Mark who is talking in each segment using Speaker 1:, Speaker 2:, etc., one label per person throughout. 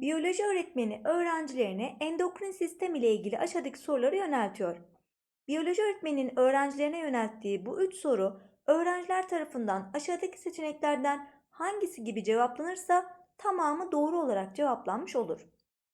Speaker 1: Biyoloji öğretmeni öğrencilerine endokrin sistem ile ilgili aşağıdaki soruları yöneltiyor. Biyoloji öğretmeninin öğrencilerine yönelttiği bu üç soru öğrenciler tarafından aşağıdaki seçeneklerden hangisi gibi cevaplanırsa tamamı doğru olarak cevaplanmış olur.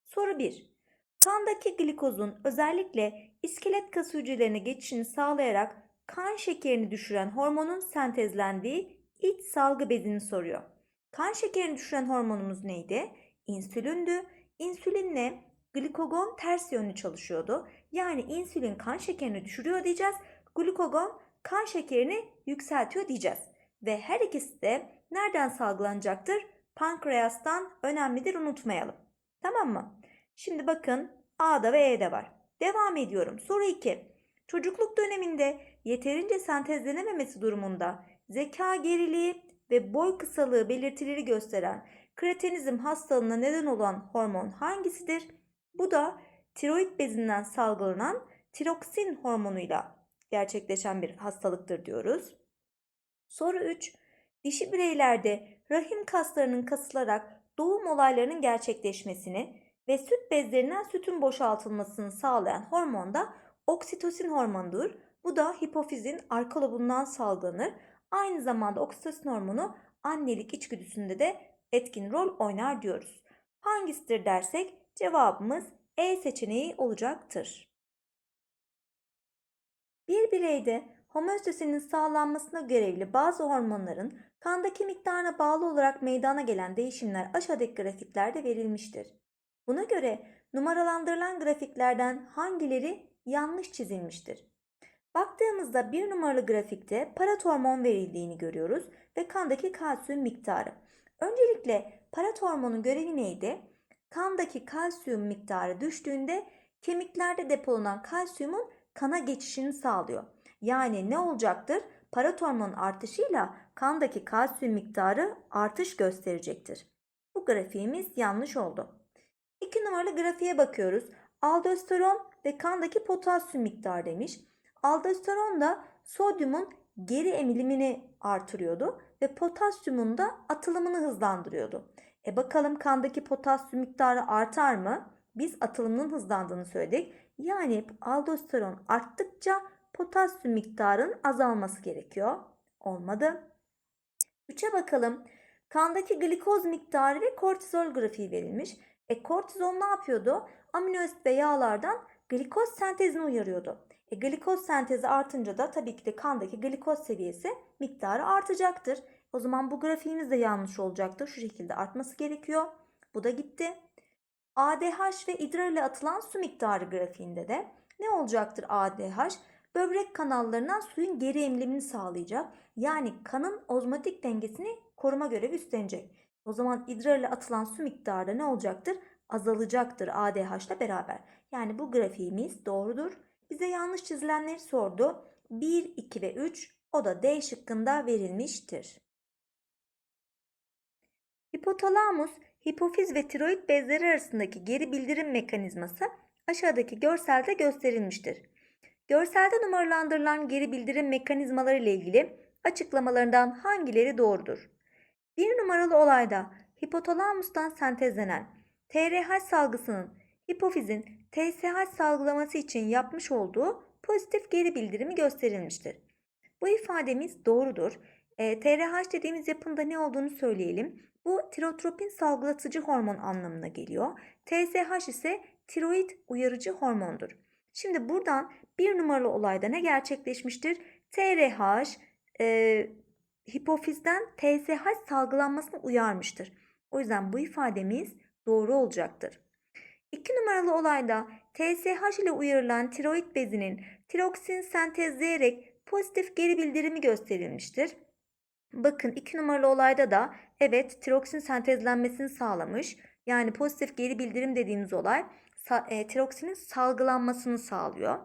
Speaker 1: Soru 1. Kandaki glikozun özellikle iskelet kası hücrelerine geçişini sağlayarak kan şekerini düşüren hormonun sentezlendiği iç salgı bezini soruyor. Kan şekerini düşüren hormonumuz neydi? İnsülündü. İnsülinle glikogon ters yönlü çalışıyordu. Yani insülin kan şekerini düşürüyor diyeceğiz. Glikogon kan şekerini yükseltiyor diyeceğiz. Ve her ikisi de nereden salgılanacaktır? Pankreastan önemlidir unutmayalım. Tamam mı? Şimdi bakın A'da ve E'de var. Devam ediyorum. Soru 2. Çocukluk döneminde yeterince sentezlenememesi durumunda zeka geriliği ve boy kısalığı belirtileri gösteren kreatinizm hastalığına neden olan hormon hangisidir? Bu da tiroid bezinden salgılanan tiroksin hormonuyla gerçekleşen bir hastalıktır diyoruz. Soru 3. Dişi bireylerde rahim kaslarının kasılarak doğum olaylarının gerçekleşmesini ve süt bezlerinden sütün boşaltılmasını sağlayan hormon da oksitosin hormonudur. Bu da hipofizin arka lobundan salgılanır. Aynı zamanda oksitosin hormonu annelik içgüdüsünde de etkin rol oynar diyoruz. Hangisidir dersek cevabımız E seçeneği olacaktır. Bir bireyde homeostasinin sağlanmasına görevli bazı hormonların kandaki miktarına bağlı olarak meydana gelen değişimler aşağıdaki grafiklerde verilmiştir. Buna göre numaralandırılan grafiklerden hangileri yanlış çizilmiştir? Baktığımızda bir numaralı grafikte paratormon verildiğini görüyoruz ve kandaki kalsiyum miktarı. Öncelikle paratormonun görevi neydi? Kandaki kalsiyum miktarı düştüğünde kemiklerde depolanan kalsiyumun kana geçişini sağlıyor. Yani ne olacaktır? Paratormonun artışıyla kandaki kalsiyum miktarı artış gösterecektir. Bu grafiğimiz yanlış oldu. 2 numaralı grafiğe bakıyoruz. Aldosteron ve kandaki potasyum miktarı demiş. Aldosteron da sodyumun geri emilimini artırıyordu ve potasyumun da atılımını hızlandırıyordu. E bakalım kandaki potasyum miktarı artar mı? Biz atılımının hızlandığını söyledik. Yani aldosteron arttıkça potasyum miktarının azalması gerekiyor. Olmadı. 3'e bakalım. Kandaki glikoz miktarı ve kortizol grafiği verilmiş. E kortizol ne yapıyordu? Amino asit ve yağlardan glikoz sentezini uyarıyordu. E, glikoz sentezi artınca da tabii ki de kandaki glikoz seviyesi miktarı artacaktır. O zaman bu grafiğimiz de yanlış olacaktır. Şu şekilde artması gerekiyor. Bu da gitti. ADH ve idrar ile atılan su miktarı grafiğinde de ne olacaktır ADH? Böbrek kanallarından suyun geri emilimini sağlayacak. Yani kanın ozmotik dengesini koruma görevi üstlenecek. O zaman idrar ile atılan su miktarı da ne olacaktır? Azalacaktır ADH ile beraber. Yani bu grafiğimiz doğrudur. Bize yanlış çizilenleri sordu. 1, 2 ve 3 o da D şıkkında verilmiştir. Hipotalamus, hipofiz ve tiroid bezleri arasındaki geri bildirim mekanizması aşağıdaki görselde gösterilmiştir. Görselde numaralandırılan geri bildirim mekanizmaları ile ilgili açıklamalarından hangileri doğrudur? Bir numaralı olayda hipotalamustan sentezlenen TRH salgısının hipofizin TSH salgılaması için yapmış olduğu pozitif geri bildirimi gösterilmiştir. Bu ifademiz doğrudur. E, TRH dediğimiz yapında ne olduğunu söyleyelim. Bu tirotropin salgılatıcı hormon anlamına geliyor. TSH ise tiroid uyarıcı hormondur. Şimdi buradan bir numaralı olayda ne gerçekleşmiştir? TRH e, hipofizden TSH salgılanmasını uyarmıştır. O yüzden bu ifademiz doğru olacaktır. 2 numaralı olayda TSH ile uyarılan tiroid bezinin tiroksin sentezleyerek pozitif geri bildirimi gösterilmiştir. Bakın 2 numaralı olayda da evet tiroksin sentezlenmesini sağlamış. Yani pozitif geri bildirim dediğimiz olay e, tiroksinin salgılanmasını sağlıyor.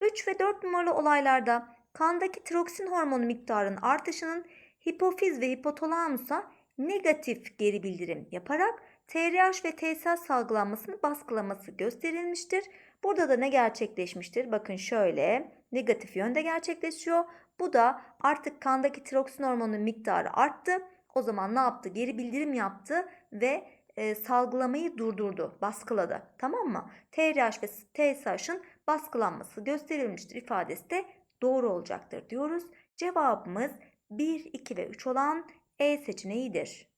Speaker 1: 3 ve 4 numaralı olaylarda kandaki tiroksin hormonu miktarının artışının hipofiz ve hipotalamusa negatif geri bildirim yaparak TRH ve TSH salgılanmasını baskılaması gösterilmiştir. Burada da ne gerçekleşmiştir? Bakın şöyle negatif yönde gerçekleşiyor. Bu da artık kandaki tiroksin hormonunun miktarı arttı. O zaman ne yaptı? Geri bildirim yaptı ve e, salgılamayı durdurdu, baskıladı. Tamam mı? TRH ve TSH'ın baskılanması gösterilmiştir ifadesi de doğru olacaktır diyoruz. Cevabımız 1, 2 ve 3 olan E seçeneğidir.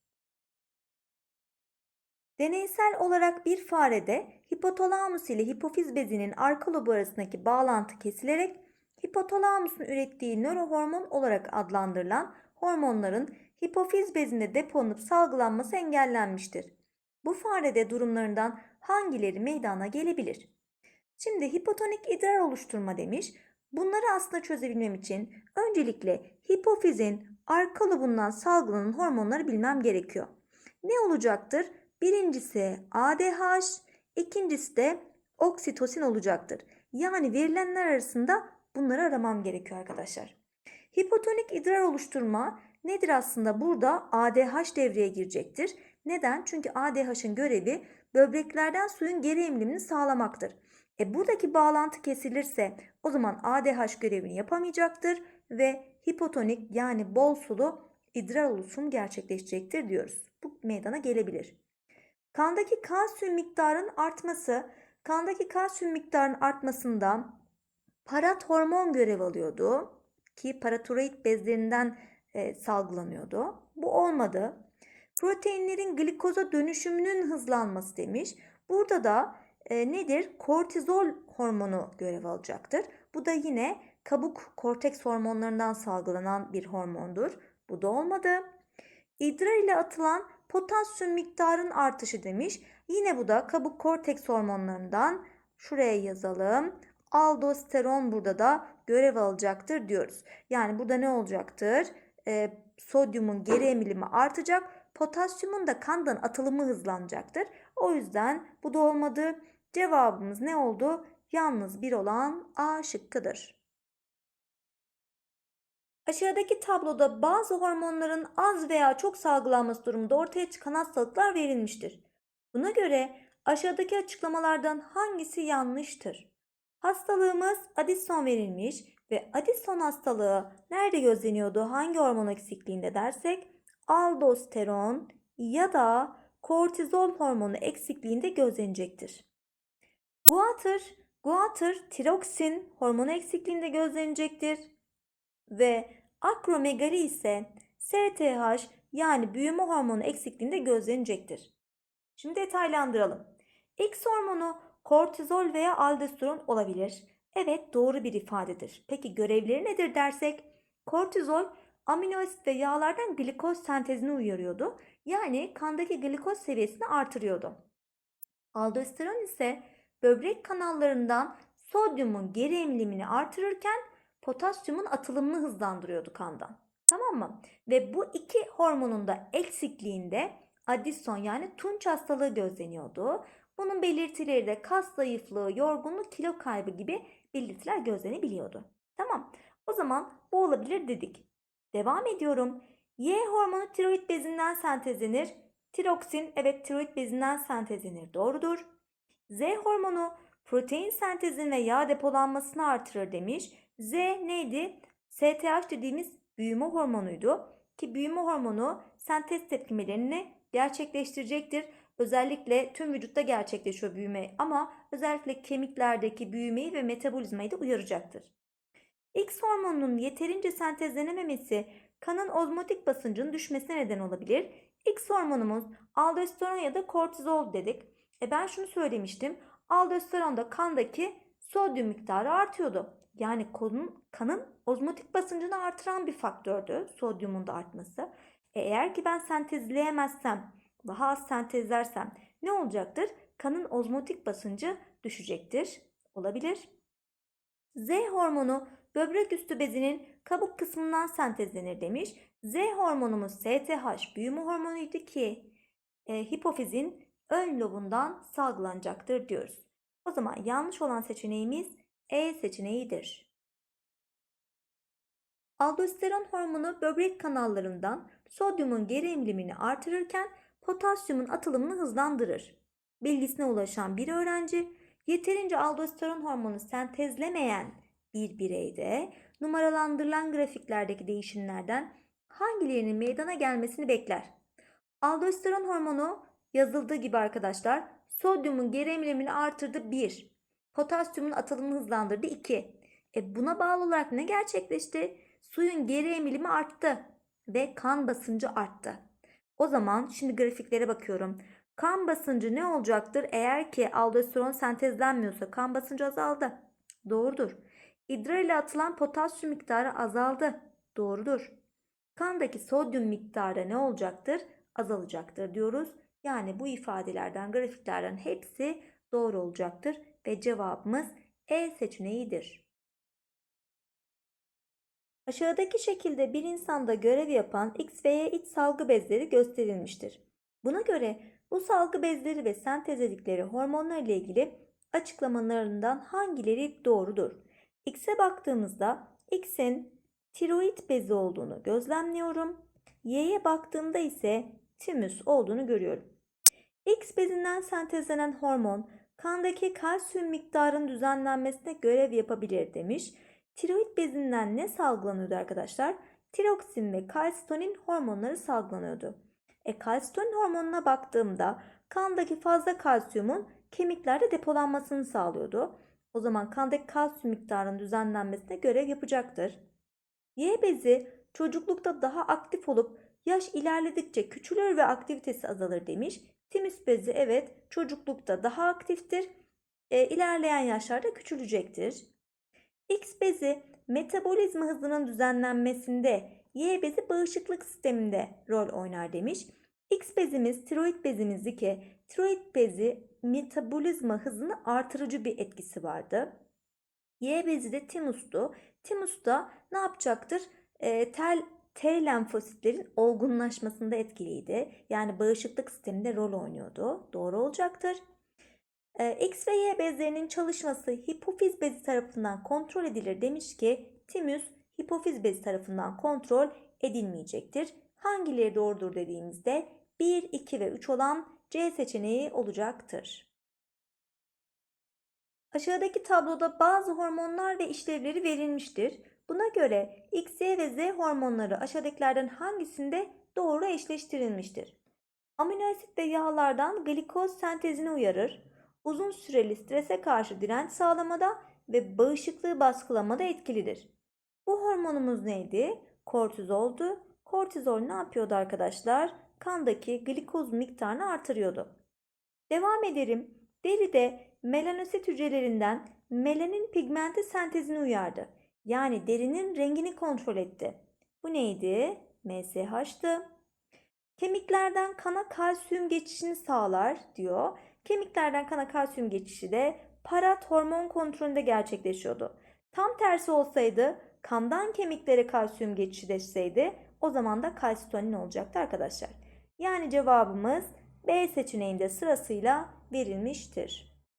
Speaker 1: Deneysel olarak bir farede hipotalamus ile hipofiz bezinin arka lobu arasındaki bağlantı kesilerek hipotalamusun ürettiği nörohormon olarak adlandırılan hormonların hipofiz bezinde depolanıp salgılanması engellenmiştir. Bu farede durumlarından hangileri meydana gelebilir? Şimdi hipotonik idrar oluşturma demiş. Bunları aslında çözebilmem için öncelikle hipofizin arka lobundan salgılanan hormonları bilmem gerekiyor. Ne olacaktır? Birincisi ADH, ikincisi de oksitosin olacaktır. Yani verilenler arasında bunları aramam gerekiyor arkadaşlar. Hipotonik idrar oluşturma nedir aslında? Burada ADH devreye girecektir. Neden? Çünkü ADH'ın görevi böbreklerden suyun geri emilimini sağlamaktır. E buradaki bağlantı kesilirse o zaman ADH görevini yapamayacaktır ve hipotonik yani bol sulu idrar oluşum gerçekleşecektir diyoruz. Bu meydana gelebilir. Kandaki kalsiyum miktarının artması, kandaki kalsiyum miktarının artmasında parat hormon görev alıyordu ki paratiroid bezlerinden e, salgılanıyordu. Bu olmadı. Proteinlerin glikoza dönüşümünün hızlanması demiş. Burada da e, nedir? Kortizol hormonu görev alacaktır. Bu da yine kabuk korteks hormonlarından salgılanan bir hormondur. Bu da olmadı. İdrar ile atılan potasyum miktarın artışı demiş. Yine bu da kabuk korteks hormonlarından şuraya yazalım. Aldosteron burada da görev alacaktır diyoruz. Yani burada ne olacaktır? Ee, sodyumun geri emilimi artacak. Potasyumun da kandan atılımı hızlanacaktır. O yüzden bu da olmadı. Cevabımız ne oldu? Yalnız bir olan A şıkkıdır. Aşağıdaki tabloda bazı hormonların az veya çok salgılanması durumunda ortaya çıkan hastalıklar verilmiştir. Buna göre aşağıdaki açıklamalardan hangisi yanlıştır? Hastalığımız Addison verilmiş ve Addison hastalığı nerede gözleniyordu? Hangi hormon eksikliğinde dersek aldosteron ya da kortizol hormonu eksikliğinde gözlenecektir. Guatr, guatr tiroksin hormonu eksikliğinde gözlenecektir ve akromegali ise STH yani büyüme hormonu eksikliğinde gözlenecektir. Şimdi detaylandıralım. X hormonu kortizol veya aldosteron olabilir. Evet doğru bir ifadedir. Peki görevleri nedir dersek? Kortizol amino asit ve yağlardan glikoz sentezini uyarıyordu. Yani kandaki glikoz seviyesini artırıyordu. Aldosteron ise böbrek kanallarından sodyumun geri emilimini artırırken potasyumun atılımını hızlandırıyordu kandan. Tamam mı? Ve bu iki hormonun da eksikliğinde Addison yani tunç hastalığı gözleniyordu. Bunun belirtileri de kas zayıflığı, yorgunluk, kilo kaybı gibi belirtiler gözlenebiliyordu. Tamam. O zaman bu olabilir dedik. Devam ediyorum. Y hormonu tiroid bezinden sentezlenir. Tiroksin evet tiroid bezinden sentezlenir. Doğrudur. Z hormonu protein sentezini ve yağ depolanmasını artırır demiş. Z neydi? STH dediğimiz büyüme hormonuydu. Ki büyüme hormonu sentez tepkimelerini gerçekleştirecektir. Özellikle tüm vücutta gerçekleşiyor büyüme ama özellikle kemiklerdeki büyümeyi ve metabolizmayı da uyaracaktır. X hormonunun yeterince sentezlenememesi kanın ozmotik basıncının düşmesine neden olabilir. X hormonumuz aldosteron ya da kortizol dedik. E ben şunu söylemiştim. Aldosteronda kandaki sodyum miktarı artıyordu. Yani kanın, kanın ozmotik basıncını artıran bir faktördü sodyumun da artması. E eğer ki ben sentezleyemezsem, daha az sentezlersem ne olacaktır? Kanın ozmotik basıncı düşecektir. Olabilir. Z hormonu böbrek üstü bezinin kabuk kısmından sentezlenir demiş. Z hormonumuz STH büyüme hormonuydu ki e, hipofizin ön lobundan salgılanacaktır diyoruz. O zaman yanlış olan seçeneğimiz E seçeneğidir. Aldosteron hormonu böbrek kanallarından sodyumun geri emilimini artırırken potasyumun atılımını hızlandırır. Bilgisine ulaşan bir öğrenci yeterince aldosteron hormonu sentezlemeyen bir bireyde numaralandırılan grafiklerdeki değişimlerden hangilerinin meydana gelmesini bekler. Aldosteron hormonu yazıldığı gibi arkadaşlar sodyumun geri emilimini artırdı 1. Potasyumun atılımını hızlandırdı 2. E buna bağlı olarak ne gerçekleşti? Suyun geri emilimi arttı ve kan basıncı arttı. O zaman şimdi grafiklere bakıyorum. Kan basıncı ne olacaktır? Eğer ki aldosteron sentezlenmiyorsa kan basıncı azaldı. Doğrudur. İdrar ile atılan potasyum miktarı azaldı. Doğrudur. Kandaki sodyum miktarı ne olacaktır? Azalacaktır diyoruz. Yani bu ifadelerden, grafiklerden hepsi doğru olacaktır ve cevabımız E seçeneğidir. Aşağıdaki şekilde bir insanda görev yapan X ve Y iç salgı bezleri gösterilmiştir. Buna göre bu salgı bezleri ve sentezledikleri hormonlar ile ilgili açıklamalarından hangileri doğrudur? X'e baktığımızda X'in tiroid bezi olduğunu gözlemliyorum. Y'ye baktığımda ise timüs olduğunu görüyorum. X bezinden sentezlenen hormon kandaki kalsiyum miktarının düzenlenmesine görev yapabilir demiş. Tiroid bezinden ne salgılanıyordu arkadaşlar? Tiroksin ve kalsitonin hormonları salgılanıyordu. E kalsitonin hormonuna baktığımda kandaki fazla kalsiyumun kemiklerde depolanmasını sağlıyordu. O zaman kandaki kalsiyum miktarının düzenlenmesine görev yapacaktır. Y bezi çocuklukta daha aktif olup yaş ilerledikçe küçülür ve aktivitesi azalır demiş. Timus bezi evet çocuklukta daha aktiftir. E, ilerleyen yaşlarda küçülecektir. X bezi metabolizma hızının düzenlenmesinde, Y bezi bağışıklık sisteminde rol oynar demiş. X bezimiz tiroid bezimizdi ki tiroid bezi metabolizma hızını artırıcı bir etkisi vardı. Y bezi de timustu. Timus da ne yapacaktır? E, tel T lenfositlerin olgunlaşmasında etkiliydi. Yani bağışıklık sisteminde rol oynuyordu. Doğru olacaktır. Ee, X ve Y bezlerinin çalışması hipofiz bezi tarafından kontrol edilir demiş ki timüs hipofiz bezi tarafından kontrol edilmeyecektir. Hangileri doğrudur dediğimizde 1, 2 ve 3 olan C seçeneği olacaktır. Aşağıdaki tabloda bazı hormonlar ve işlevleri verilmiştir. Buna göre X, ve Z hormonları aşağıdakilerden hangisinde doğru eşleştirilmiştir? Amino asit ve yağlardan glikoz sentezini uyarır. Uzun süreli strese karşı direnç sağlamada ve bağışıklığı baskılamada etkilidir. Bu hormonumuz neydi? Kortizoldu. Kortizol ne yapıyordu arkadaşlar? Kandaki glikoz miktarını artırıyordu. Devam edelim. Deride melanosit hücrelerinden melanin pigmenti sentezini uyardı. Yani derinin rengini kontrol etti. Bu neydi? MSH'tı. Kemiklerden kana kalsiyum geçişini sağlar diyor. Kemiklerden kana kalsiyum geçişi de parat hormon kontrolünde gerçekleşiyordu. Tam tersi olsaydı kandan kemiklere kalsiyum geçişi deseydi o zaman da kalsitonin olacaktı arkadaşlar. Yani cevabımız B seçeneğinde sırasıyla verilmiştir.